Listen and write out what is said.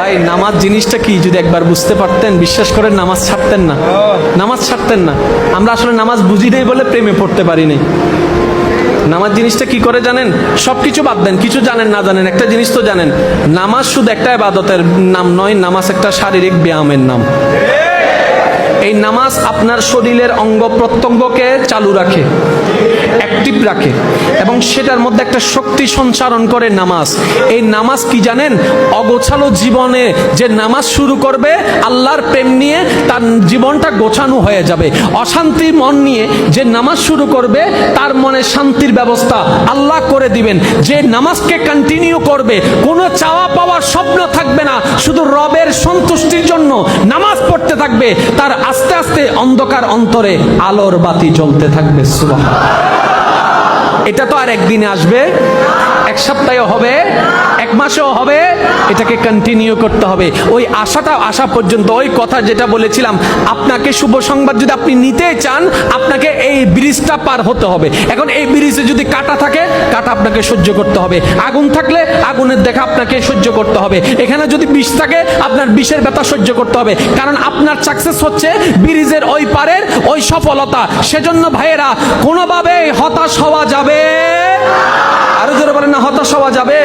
ভাই, নামাজ জিনিসটা কি? যদি একবার বুঝতে পারতেন, বিশ্বাস করে নামাজ ছাড়তেন না। নামাজ ছাড়তেন না। আমরা আসলে নামাজ বুঝি নেই বলে প্রেমে পড়তে পারি নাই। নামাজ জিনিসটা কি করে জানেন? সব কিছু বাদ দেন, কিছু জানেন, না জানেন, একটা জিনিস তো জানেন। নামাজ শুধু একটা আবাদতের নাম নয়, নামাজ একটা শারীরিক ব্যায়ামের নাম। এই নামাজ আপনার শরীরের অঙ্গ প্রত্যঙ্গকে চালু রাখে অ্যাক্টিভ রাখে এবং সেটার মধ্যে একটা শক্তি সঞ্চারণ করে নামাজ। এই নামাজ কি জানেন? অগোছালো জীবনে যে নামাজ শুরু করবে, আল্লাহর প্রেম নিয়ে তার জীবনটা গোছানো হয়ে যাবে। অশান্তি মন নিয়ে যে নামাজ শুরু করবে, তার মনে শান্তির ব্যবস্থা আল্লাহ করে দিবেন। যে নামাজকে কন্টিনিউ করবে, কোনো চাওয়া পাওয়ার স্বপ্ন থাকবে না। শুধু রবের সন্তুষ্টির জন্য নামাজ থাকবে, তার আস্তে আস্তে অন্ধকার অন্তরে আলোর বাতি জ্বলতে থাকবে সুবাহ এটা তো আর একদিনে আসবে, এক সপ্তাহে হবে মাসেও হবে, এটাকে কন্টিনিউ করতে হবে। ওই আশাটা আসা পর্যন্ত, ওই কথা যেটা বলেছিলাম, আপনাকে শুভ সংবাদ যদি আপনি নিতে চান, আপনাকে এই ব্রিজটা পার হতে হবে। এখন এই ব্রিজে যদি কাটা থাকে, কাটা আপনাকে সহ্য করতে হবে। আগুন থাকলে আগুনের দেখা আপনাকে সহ্য করতে হবে। এখানে যদি বিষ থাকে, আপনার বিষের ব্যথা সহ্য করতে হবে। কারণ আপনার সাকসেস হচ্ছে ব্রিজের ওই পারের ওই সফলতা। সেজন্য ভাইয়েরা কোনোভাবে হতাশ হওয়া যাবে আরও জোরে বলেন না, হতাশ হওয়া যাবে।